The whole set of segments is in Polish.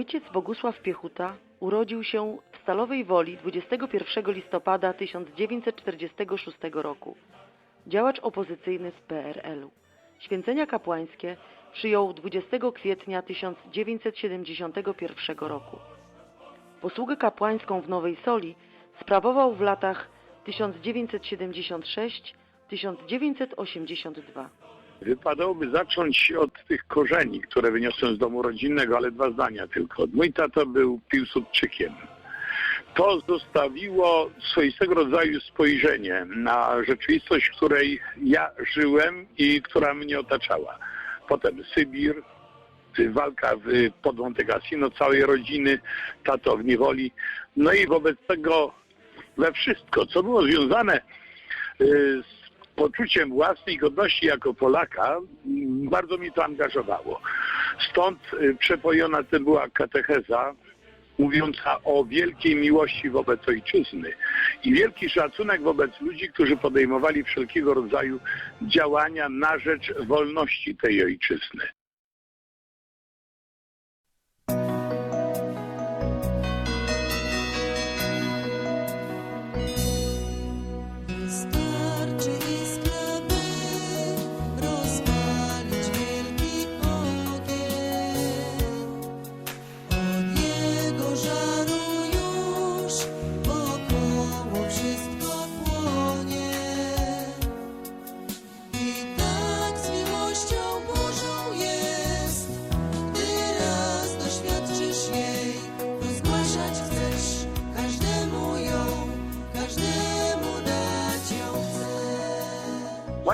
Ojciec Bogusław Piechuta urodził się w Stalowej Woli 21 listopada 1946 roku. Działacz opozycyjny z PRL-u. Święcenia kapłańskie przyjął 20 kwietnia 1971 roku. Posługę kapłańską w Nowej Soli sprawował w latach 1976-1982. Wypadałoby zacząć od tych korzeni, które wyniosłem z domu rodzinnego, ale dwa zdania tylko. Mój tata był Piłsudczykiem. To zostawiło swoistego rodzaju spojrzenie na rzeczywistość, w której ja żyłem i która mnie otaczała. Potem Sybir, walka w Podwątek Asino, całej rodziny, tato w niewoli. No i wobec tego we wszystko, co było związane y, z poczuciem własnej godności jako Polaka, m, bardzo mnie to angażowało. Stąd y, przepojona tym była katecheza mówiąca o wielkiej miłości wobec ojczyzny i wielki szacunek wobec ludzi, którzy podejmowali wszelkiego rodzaju działania na rzecz wolności tej ojczyzny.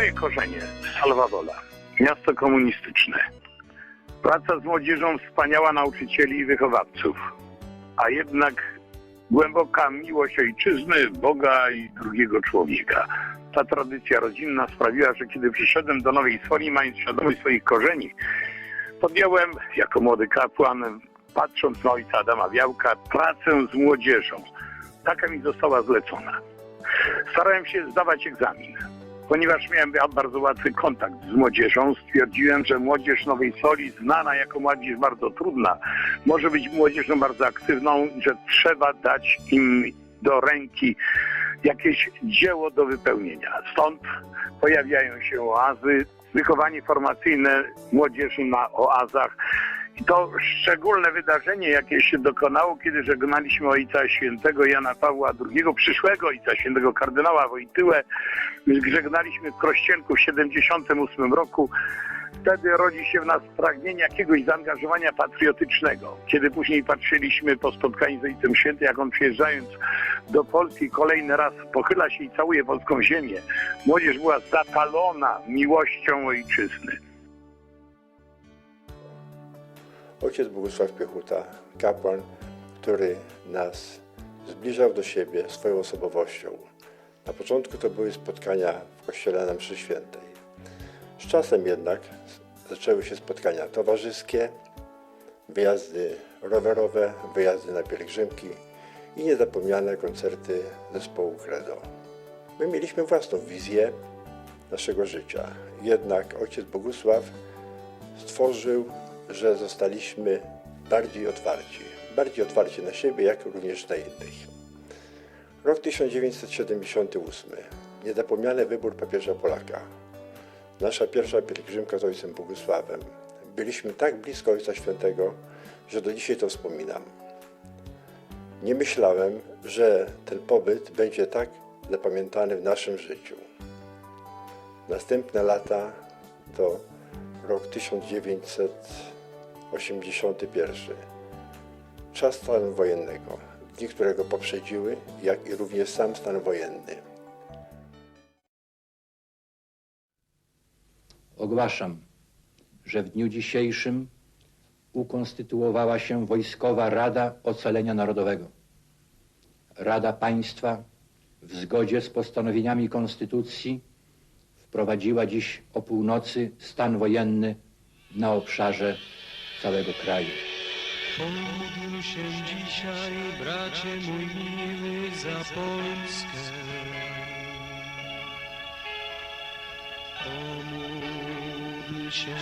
Moje korzenie, Salwadola, miasto komunistyczne. Praca z młodzieżą wspaniała nauczycieli i wychowawców, a jednak głęboka miłość ojczyzny, Boga i drugiego człowieka. Ta tradycja rodzinna sprawiła, że kiedy przyszedłem do Nowej Soli, mając świadomość swoich korzeni, podjąłem jako młody kapłan, patrząc na ojca Adama Białka, pracę z młodzieżą. Taka mi została zlecona. Starałem się zdawać egzamin. Ponieważ miałem bardzo łatwy kontakt z młodzieżą, stwierdziłem, że młodzież Nowej Soli, znana jako młodzież bardzo trudna, może być młodzieżą bardzo aktywną, że trzeba dać im do ręki jakieś dzieło do wypełnienia. Stąd pojawiają się oazy, wychowanie formacyjne młodzieży na oazach. To szczególne wydarzenie, jakie się dokonało, kiedy żegnaliśmy Ojca Świętego Jana Pawła II, przyszłego Ojca Świętego kardynała Wojtyłę, żegnaliśmy w Krościenku w 78 roku. Wtedy rodzi się w nas pragnienie jakiegoś zaangażowania patriotycznego. Kiedy później patrzyliśmy po spotkaniu z Ojcem Świętym, jak on przyjeżdżając do Polski kolejny raz pochyla się i całuje polską ziemię, młodzież była zapalona miłością ojczyzny. Ojciec Bogusław Piechuta, kapłan, który nas zbliżał do siebie swoją osobowością. Na początku to były spotkania w kościele na świętej. Z czasem jednak zaczęły się spotkania towarzyskie, wyjazdy rowerowe, wyjazdy na pielgrzymki i niezapomniane koncerty zespołu Credo. My mieliśmy własną wizję naszego życia. Jednak ojciec Bogusław stworzył, że zostaliśmy bardziej otwarci. Bardziej otwarci na siebie, jak również na innych. Rok 1978. Niezapomniany wybór papieża Polaka. Nasza pierwsza pielgrzymka z ojcem Bogusławem. Byliśmy tak blisko Ojca Świętego, że do dzisiaj to wspominam. Nie myślałem, że ten pobyt będzie tak zapamiętany w naszym życiu. Następne lata to rok 1981. Czas stanu wojennego, dni, które go poprzedziły, jak i również sam stan wojenny. Ogłaszam, że w dniu dzisiejszym ukonstytuowała się Wojskowa Rada Ocalenia Narodowego. Rada Państwa w zgodzie z postanowieniami Konstytucji wprowadziła dziś o północy stan wojenny na obszarze całego kraju. Módl się dzisiaj, bracie mój miły, za Polskę. Pomódl się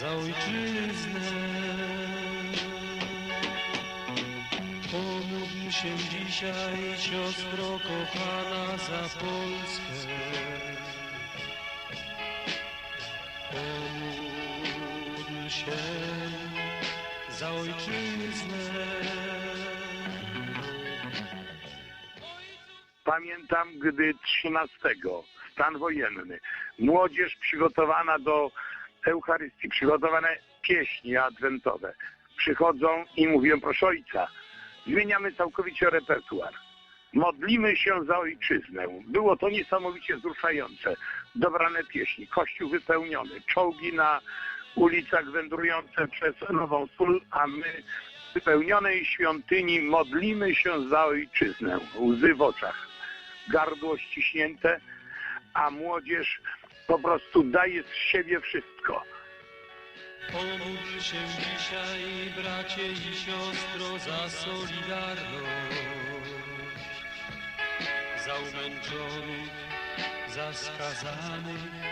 za ojczyznę. Pomódl się dzisiaj, siostro kochana, za Polskę. Pomódl się za ojczyznę. Pamiętam, gdy 13 stan wojenny, młodzież przygotowana do Eucharystii, przygotowane pieśni adwentowe, przychodzą i mówią, proszę ojca, zmieniamy całkowicie repertuar. Modlimy się za ojczyznę. Było to niesamowicie wzruszające. Dobrane pieśni, kościół wypełniony, czołgi na ulicach wędrujące przez Nową Sól, a my w wypełnionej świątyni modlimy się za ojczyznę. Łzy w oczach, gardło ściśnięte, a młodzież po prostu daje z siebie wszystko. Pomódl się dzisiaj, bracie i siostro, za solidarność, za umęczonych, za skazanych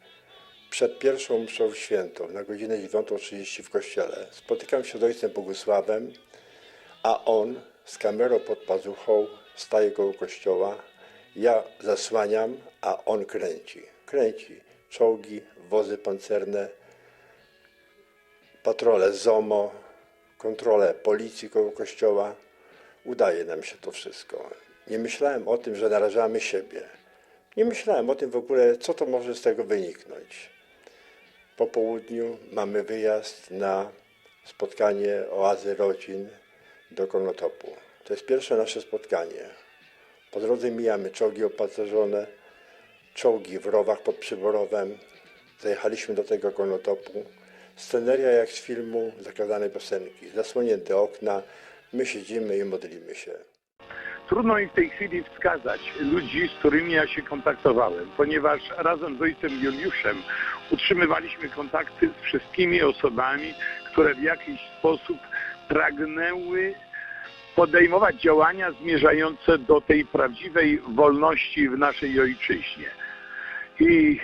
przed pierwszą mszą świętą na godzinę 9.30 w kościele spotykam się z ojcem Bogusławem, a on z kamerą pod pazuchą staje koło kościoła. Ja zasłaniam, a on kręci. Kręci czołgi, wozy pancerne, patrole ZOMO, kontrolę policji koło kościoła. Udaje nam się to wszystko. Nie myślałem o tym, że narażamy siebie. Nie myślałem o tym w ogóle, co to może z tego wyniknąć. Po południu mamy wyjazd na spotkanie oazy rodzin do Konotopu. To jest pierwsze nasze spotkanie. Po drodze mijamy czołgi opancerzone, czołgi w rowach pod Przyborowem. Zajechaliśmy do tego Konotopu. Sceneria jak z filmu zakazanej piosenki. Zasłonięte okna, my siedzimy i modlimy się. Trudno mi w tej chwili wskazać ludzi, z którymi ja się kontaktowałem, ponieważ razem z ojcem Juliuszem utrzymywaliśmy kontakty z wszystkimi osobami, które w jakiś sposób pragnęły podejmować działania zmierzające do tej prawdziwej wolności w naszej ojczyźnie. I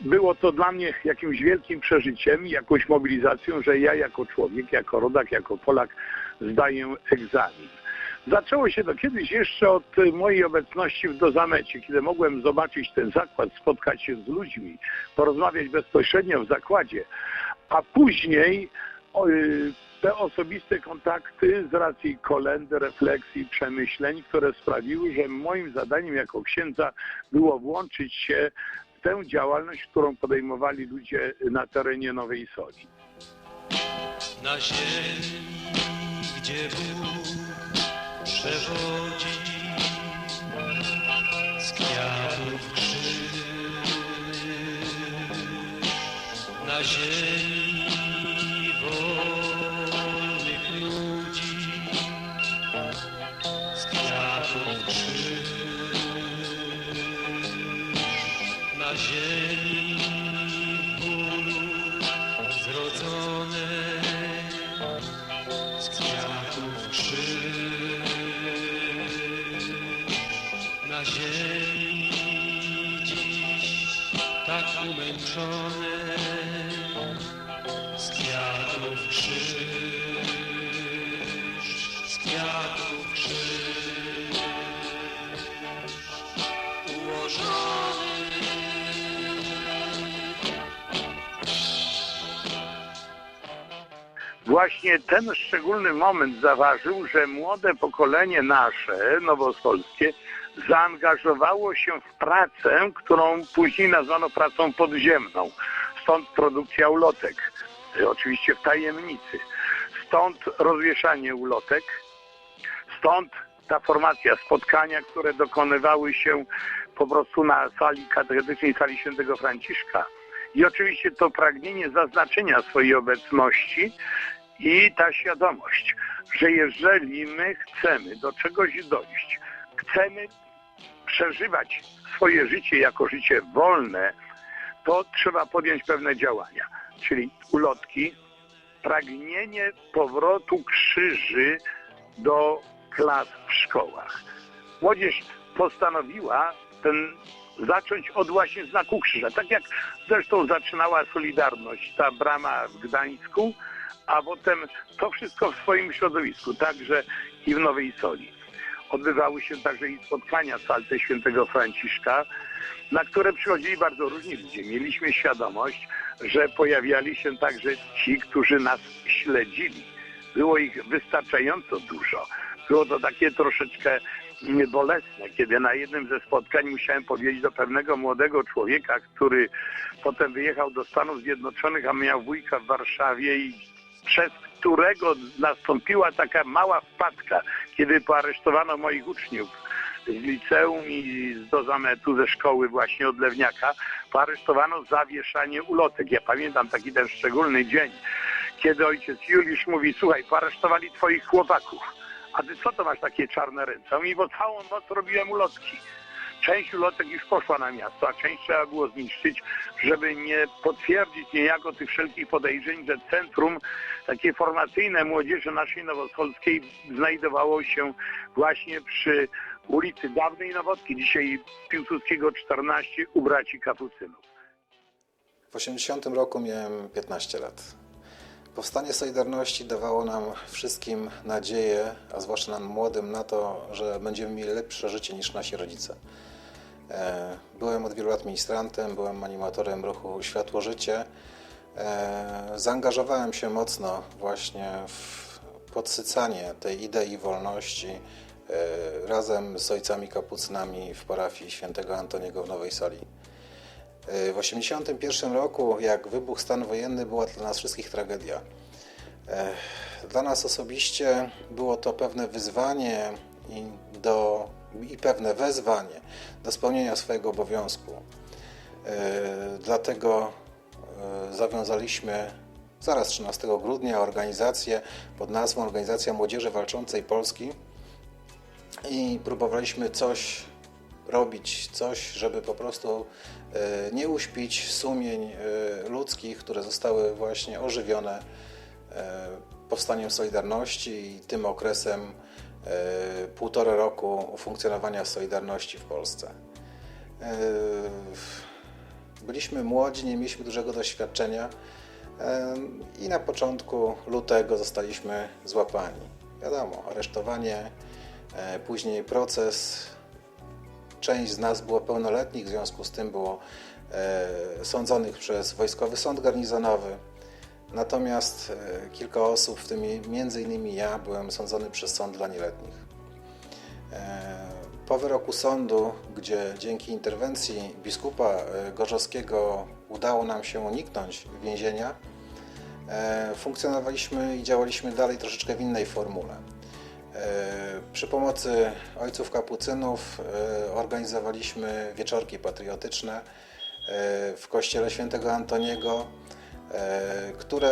było to dla mnie jakimś wielkim przeżyciem, jakąś mobilizacją, że ja jako człowiek, jako rodak, jako Polak zdaję egzamin. Zaczęło się to kiedyś jeszcze od y, mojej obecności w Dozamecie, kiedy mogłem zobaczyć ten zakład, spotkać się z ludźmi, porozmawiać bezpośrednio w zakładzie, a później y, te osobiste kontakty z racji kolendy, refleksji, przemyśleń, które sprawiły, że moim zadaniem jako księdza było włączyć się w tę działalność, którą podejmowali ludzie na terenie Nowej Soli. na ziemi, gdzie przewodzi z kwiatów krzyż. Na ziemi wolnych ludzi z kwiatów krzyż. Na ziemi Właśnie ten szczególny moment zaważył, że młode pokolenie nasze, nowosolskie, zaangażowało się w pracę, którą później nazwano pracą podziemną. Stąd produkcja ulotek, oczywiście w tajemnicy. Stąd rozwieszanie ulotek, stąd ta formacja, spotkania, które dokonywały się po prostu na sali katechetycznej, sali świętego Franciszka. I oczywiście to pragnienie zaznaczenia swojej obecności i ta świadomość, że jeżeli my chcemy do czegoś dojść, chcemy przeżywać swoje życie jako życie wolne, to trzeba podjąć pewne działania, czyli ulotki, pragnienie powrotu krzyży do klas w szkołach. Młodzież postanowiła ten zacząć od właśnie znaku krzyża. Tak jak zresztą zaczynała Solidarność, ta brama w Gdańsku, a potem to wszystko w swoim środowisku, także i w Nowej Soli. Odbywały się także i spotkania w salce świętego Franciszka, na które przychodzili bardzo różni ludzie. Mieliśmy świadomość, że pojawiali się także ci, którzy nas śledzili. Było ich wystarczająco dużo. Było to takie troszeczkę bolesne, kiedy na jednym ze spotkań musiałem powiedzieć do pewnego młodego człowieka, który potem wyjechał do Stanów Zjednoczonych, a miał wujka w Warszawie i przez którego nastąpiła taka mała wpadka, kiedy poaresztowano moich uczniów z liceum i do zametu ze szkoły właśnie od Lewniaka, poaresztowano za wieszanie ulotek. Ja pamiętam taki ten szczególny dzień, kiedy ojciec Juliusz mówi, słuchaj, poaresztowali twoich chłopaków, a ty co to masz takie czarne ręce? On bo całą noc robiłem ulotki. Część ulotek już poszła na miasto, a część trzeba było zniszczyć, żeby nie potwierdzić niejako tych wszelkich podejrzeń, że centrum takie formacyjne młodzieży naszej nowosolskiej znajdowało się właśnie przy ulicy Dawnej Nowotki, dzisiaj Piłsudskiego 14 u braci Kapucynów. W 80 roku miałem 15 lat. Powstanie Solidarności dawało nam wszystkim nadzieję, a zwłaszcza nam młodym, na to, że będziemy mieli lepsze życie niż nasi rodzice. E, Byłem od wielu lat ministrantem, byłem animatorem ruchu Światło Życie. E, Zaangażowałem się mocno właśnie w podsycanie tej idei wolności e, razem z ojcami kapucynami w parafii świętego Antoniego w Nowej Soli. W 1981 roku, jak wybuchł stan wojenny, była dla nas wszystkich tragedia. Dla nas osobiście było to pewne wyzwanie do, i pewne wezwanie do spełnienia swojego obowiązku. E, Dlatego e, zawiązaliśmy zaraz 13 grudnia organizację pod nazwą Organizacja Młodzieży Walczącej Polski i próbowaliśmy coś robić, coś, żeby po prostu e, nie uśpić sumień ludzkich, które zostały właśnie ożywione powstaniem Solidarności i tym okresem półtora roku funkcjonowania Solidarności w Polsce. E, Byliśmy młodzi, nie mieliśmy dużego doświadczenia e, i na początku lutego zostaliśmy złapani. Wiadomo, aresztowanie, e, później proces, Część z nas było pełnoletnich, w związku z tym było e, sądzonych przez Wojskowy Sąd Garnizonowy. Natomiast e, kilka osób, w tym innymi ja, byłem sądzony przez sąd dla nieletnich. E, po wyroku sądu, gdzie dzięki interwencji biskupa e, Gorzowskiego udało nam się uniknąć więzienia, funkcjonowaliśmy i działaliśmy dalej troszeczkę w innej formule. Przy pomocy ojców kapucynów organizowaliśmy wieczorki patriotyczne w kościele świętego Antoniego, które,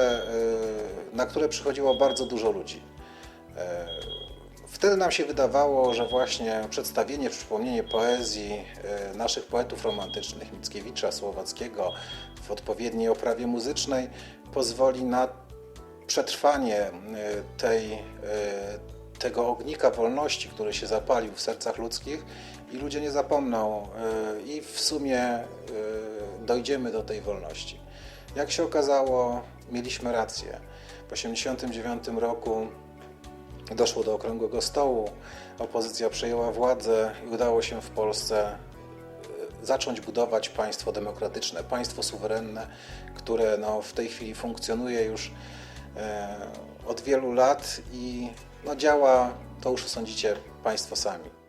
e, na które przychodziło bardzo dużo ludzi. E, Wtedy nam się wydawało, że właśnie przedstawienie, przypomnienie poezji e, naszych poetów romantycznych, Mickiewicza, Słowackiego w odpowiedniej oprawie muzycznej pozwoli na przetrwanie e, tej, e, tego ognika wolności, który się zapalił w sercach ludzkich i ludzie nie zapomną e, i w sumie e, dojdziemy do tej wolności. Jak się okazało, mieliśmy rację. W 1989 roku doszło do okrągłego stołu, opozycja przejęła władzę i udało się w Polsce e, zacząć budować państwo demokratyczne, państwo suwerenne, które no, w tej chwili funkcjonuje już e, od wielu lat i no, działa, to już sądzicie Państwo sami.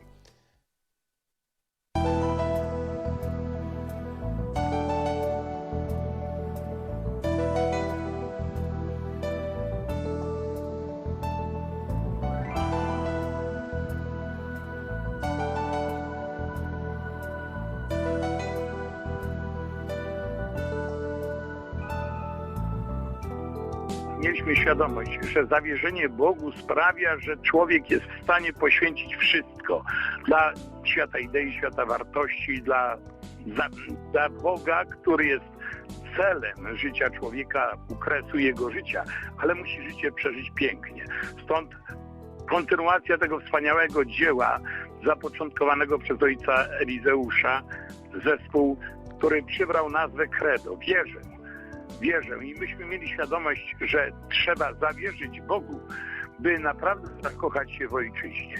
Mieliśmy świadomość, że zawierzenie Bogu sprawia, że człowiek jest w stanie poświęcić wszystko, dla świata idei, świata wartości, dla, dla, dla Boga, który jest celem życia człowieka, u kresu jego życia, ale musi życie przeżyć pięknie. Stąd kontynuacja tego wspaniałego dzieła zapoczątkowanego przez ojca Elizeusza, zespół, który przybrał nazwę Credo. Wierzę, wierzę i myśmy mieli świadomość, że trzeba zawierzyć Bogu, by naprawdę zakochać się w ojczyźnie.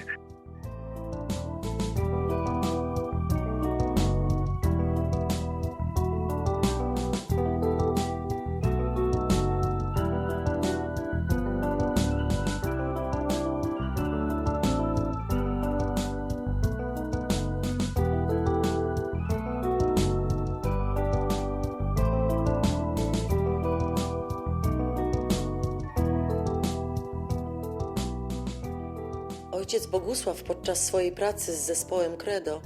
Ojciec Bogusław podczas swojej pracy z zespołem Credo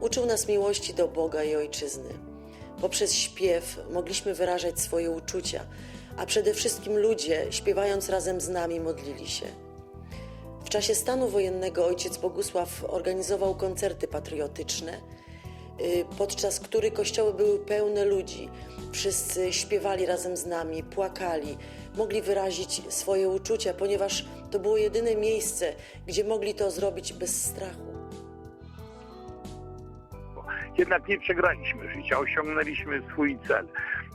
uczył nas miłości do Boga i Ojczyzny. Poprzez śpiew mogliśmy wyrażać swoje uczucia, a przede wszystkim ludzie, śpiewając razem z nami, modlili się. W czasie stanu wojennego ojciec Bogusław organizował koncerty patriotyczne, y, podczas których kościoły były pełne ludzi. Wszyscy śpiewali razem z nami, płakali, mogli wyrazić swoje uczucia, ponieważ to było jedyne miejsce, gdzie mogli to zrobić bez strachu. Jednak nie przegraliśmy życia, osiągnęliśmy swój cel.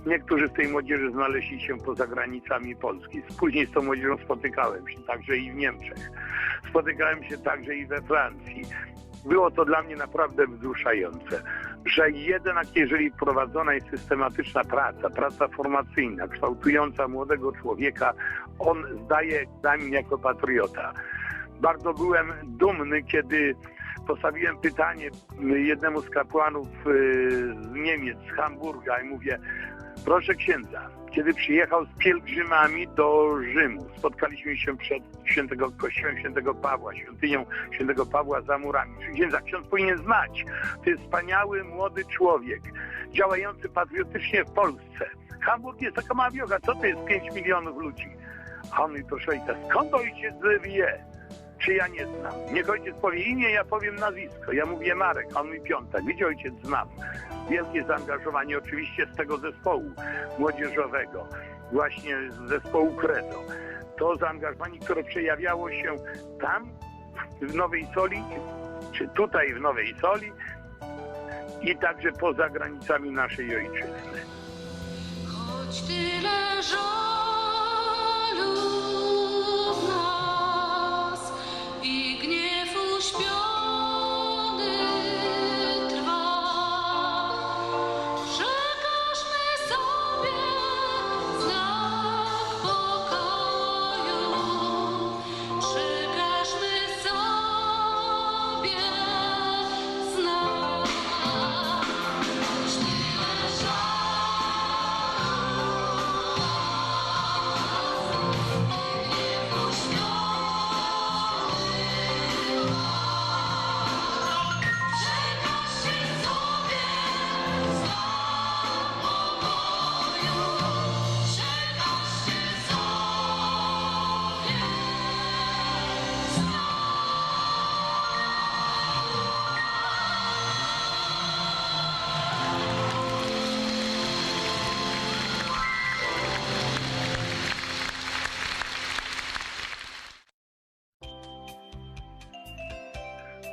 Niektórzy z tej młodzieży znaleźli się poza granicami Polski. Później z tą młodzieżą spotykałem się także i w Niemczech. Spotykałem się także i we Francji. Było to dla mnie naprawdę wzruszające, że jednak jeżeli prowadzona jest systematyczna praca, praca formacyjna, kształtująca młodego człowieka, on zdaje egzamin jako patriota. Bardzo byłem dumny, kiedy postawiłem pytanie jednemu z kapłanów y, z Niemiec, z Hamburga i mówię, proszę księdza, kiedy przyjechał z pielgrzymami do Rzymu, spotkaliśmy się przed świętego kościołem świętego Pawła, świątynią świętego Pawła za murami. Czy księdza ksiądz powinien znać? To jest wspaniały, młody człowiek, działający patriotycznie w Polsce. Hamburg jest taka mała wiocha, co to jest 5 milionów ludzi? A on mi proszę ojca, skąd ojciec wie? Czy ja nie znam. Niech ojciec powie imię, ja powiem nazwisko. Ja mówię Marek, a on mówi Piątek. Widzicie, ojciec znam. Wielkie zaangażowanie oczywiście z tego zespołu młodzieżowego, właśnie z zespołu Credo. To zaangażowanie, które przejawiało się tam, w Nowej Soli, czy tutaj w Nowej Soli i także poza granicami naszej ojczyzny. Choć tyle żalu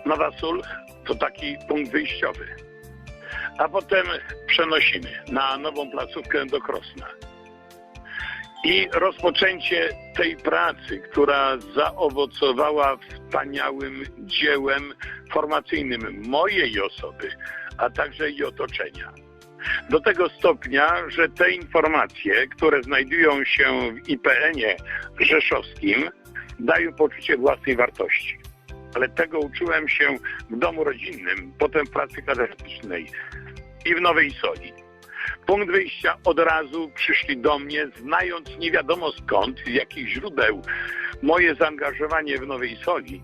Nowa Sól to taki punkt wyjściowy. A potem przenosimy na nową placówkę do Krosna. I rozpoczęcie tej pracy, która zaowocowała wspaniałym dziełem formacyjnym mojej osoby, a także i otoczenia. Do tego stopnia, że te informacje, które znajdują się w IPN-ie rzeszowskim, dają poczucie własnej wartości ale tego uczyłem się w domu rodzinnym, potem w pracy katechetycznej i w Nowej Soli. Punkt wyjścia od razu przyszli do mnie, znając nie wiadomo skąd, z jakich źródeł moje zaangażowanie w Nowej Soli.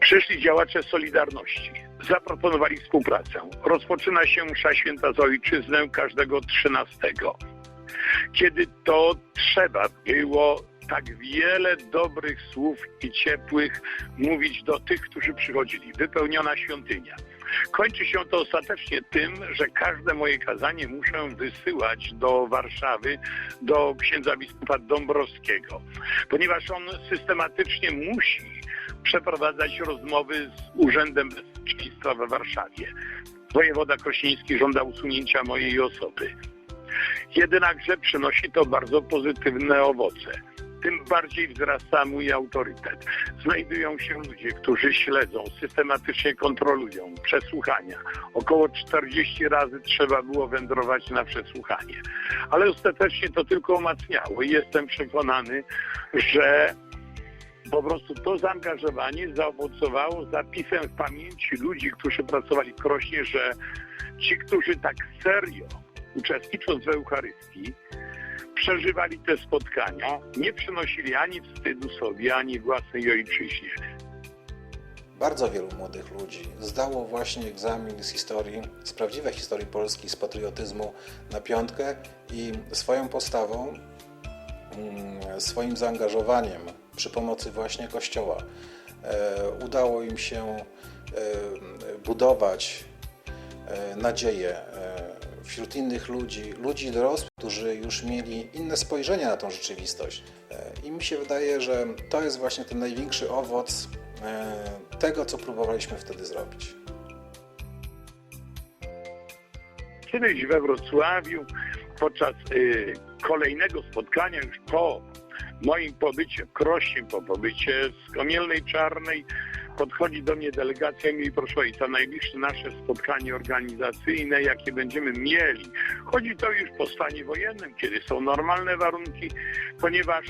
Przyszli działacze Solidarności. Zaproponowali współpracę. Rozpoczyna się msza święta za ojczyznę każdego 13. Kiedy to trzeba było tak wiele dobrych słów i ciepłych mówić do tych, którzy przychodzili. Wypełniona świątynia. Kończy się to ostatecznie tym, że każde moje kazanie muszę wysyłać do Warszawy, do księdza biskupa Dąbrowskiego, ponieważ on systematycznie musi przeprowadzać rozmowy z Urzędem Bezpieczeństwa we Warszawie. Wojewoda Krośnieński żąda usunięcia mojej osoby. Jednakże przynosi to bardzo pozytywne owoce. Tym bardziej wzrasta mój autorytet. Znajdują się ludzie, którzy śledzą, systematycznie kontrolują przesłuchania. Około 40 razy trzeba było wędrować na przesłuchanie. Ale ostatecznie to tylko umacniało i jestem przekonany, że po prostu to zaangażowanie zaowocowało zapisem w pamięci ludzi, którzy pracowali w Krośnie, że ci, którzy tak serio uczestnicząc w Eucharystii, przeżywali te spotkania, nie przynosili ani wstydu sobie, ani własnej ojczyźnie. Bardzo wielu młodych ludzi zdało właśnie egzamin z historii, z prawdziwej historii Polski, z patriotyzmu na piątkę i swoją postawą, mm, swoim zaangażowaniem przy pomocy właśnie Kościoła e, udało im się e, budować nadzieję e, wśród innych ludzi, ludzi dorosłych, którzy już mieli inne spojrzenie na tą rzeczywistość. E, I mi się wydaje, że to jest właśnie ten największy owoc e, tego, co próbowaliśmy wtedy zrobić. Kiedyś we Wrocławiu podczas y, kolejnego spotkania już po moim pobycie w Krośnie, po pobycie z Komielnej Czarnej, podchodzi do mnie delegacja i mówi, proszę Ojca, najbliższe nasze spotkanie organizacyjne, jakie będziemy mieli, chodzi to już po stanie wojennym, kiedy są normalne warunki, ponieważ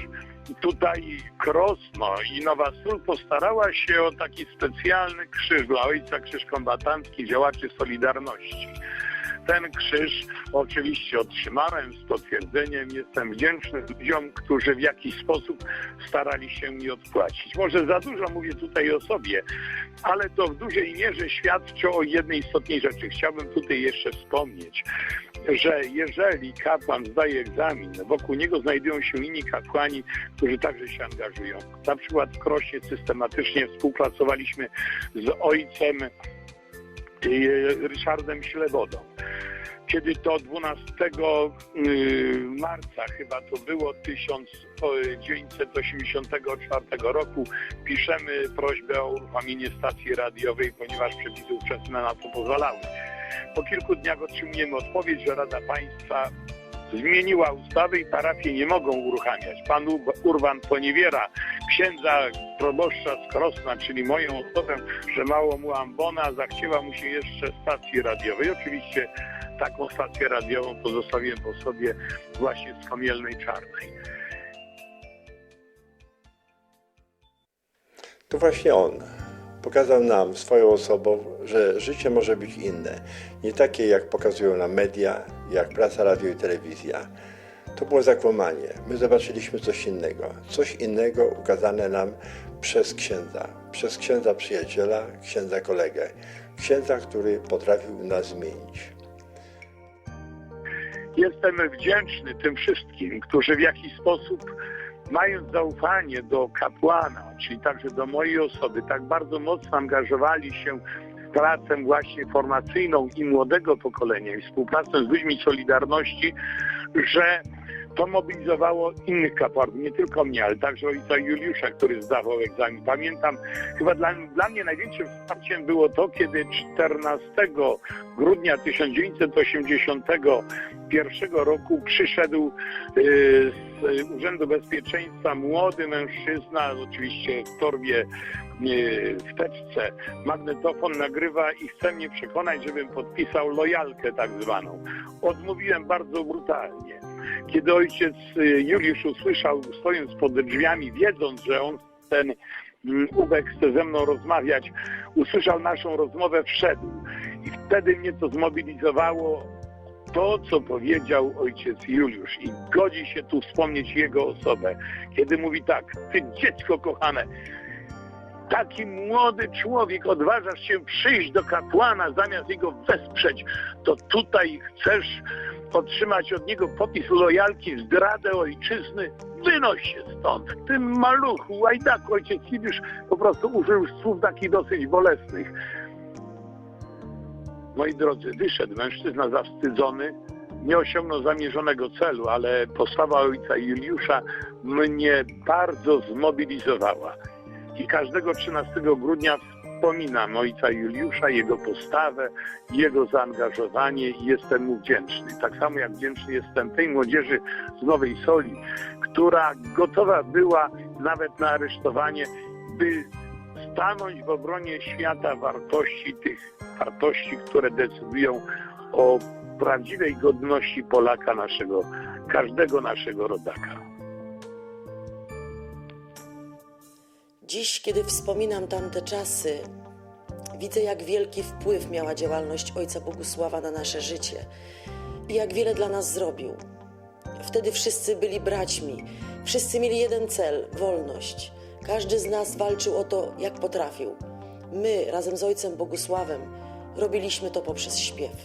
tutaj Krosno i Nowa Sól postarała się o taki specjalny krzyż dla Ojca, krzyż kombatancki działaczy Solidarności. Ten krzyż oczywiście otrzymałem z potwierdzeniem. Jestem wdzięczny ludziom, którzy w jakiś sposób starali się mi odpłacić. Może za dużo mówię tutaj o sobie, ale to w dużej mierze świadczy o jednej istotnej rzeczy. Chciałbym tutaj jeszcze wspomnieć, że jeżeli kapłan zdaje egzamin, wokół niego znajdują się inni kapłani, którzy także się angażują. Na przykład w Krosie systematycznie współpracowaliśmy z ojcem Ryszardem Ślewodą. Kiedy to 12 y, marca chyba to było 1984 roku, piszemy prośbę o uruchomienie stacji radiowej, ponieważ przepisy ówczesne na to pozwalały. Po kilku dniach otrzymujemy odpowiedź, że Rada Państwa zmieniła ustawy i parafie nie mogą uruchamiać. Pan Urban poniewiera księdza proboszcza z Krosna, czyli moją osobę, że mało mu ambona, zachciała mu się jeszcze stacji radiowej. Oczywiście taką stację radiową pozostawiłem po sobie właśnie z Komielnej Czarnej. To właśnie on pokazał nam swoją osobą, że życie może być inne. Nie takie, jak pokazują nam media, jak prasa, radio i telewizja. To było zakłamanie. My zobaczyliśmy coś innego. Coś innego ukazane nam przez księdza. Przez księdza przyjaciela, księdza kolegę. Księdza, który potrafił nas zmienić. Jestem wdzięczny tym wszystkim, którzy w jakiś sposób, mając zaufanie do kapłana, czyli także do mojej osoby, tak bardzo mocno angażowali się w pracę właśnie formacyjną i młodego pokolenia i współpracę z ludźmi Solidarności, że to mobilizowało innych kapłanów, nie tylko mnie, ale także ojca Juliusza, który zdawał egzamin. Pamiętam, chyba dla, dla mnie największym wsparciem było to, kiedy 14 grudnia 1981 roku przyszedł y, z Urzędu Bezpieczeństwa młody mężczyzna, oczywiście w torbie y, w teczce, magnetofon nagrywa i chce mnie przekonać, żebym podpisał lojalkę tak zwaną. Odmówiłem bardzo brutalnie. Kiedy ojciec y, Juliusz usłyszał, stojąc pod drzwiami, wiedząc, że on ten mm, Ubek chce ze mną rozmawiać, usłyszał naszą rozmowę, wszedł. I wtedy mnie to zmobilizowało to, co powiedział ojciec Juliusz. I godzi się tu wspomnieć jego osobę, kiedy mówi tak, ty dziecko kochane, taki młody człowiek odważasz się przyjść do kapłana zamiast jego wesprzeć, to tutaj chcesz otrzymać od niego popis lojalki, zdradę ojczyzny, wynoś się stąd. Ty maluchu, łajdaku, ojciec Libiusz po prostu użył słów takich dosyć bolesnych. Moi drodzy, wyszedł mężczyzna zawstydzony, nie osiągnął zamierzonego celu, ale postawa ojca Juliusza mnie bardzo zmobilizowała. I każdego 13 grudnia wspominam ojca Juliusza, jego postawę, jego zaangażowanie i jestem mu wdzięczny. Tak samo jak wdzięczny jestem tej młodzieży z Nowej Soli, która gotowa była nawet na aresztowanie, by stanąć w obronie świata wartości, tych wartości, które decydują o prawdziwej godności Polaka naszego, każdego naszego rodaka. Dziś, kiedy wspominam tamte czasy, widzę, jak wielki wpływ miała działalność ojca Bogusława na nasze życie i jak wiele dla nas zrobił. Wtedy wszyscy byli braćmi, wszyscy mieli jeden cel wolność. Każdy z nas walczył o to, jak potrafił. My, razem z ojcem Bogusławem, robiliśmy to poprzez śpiew.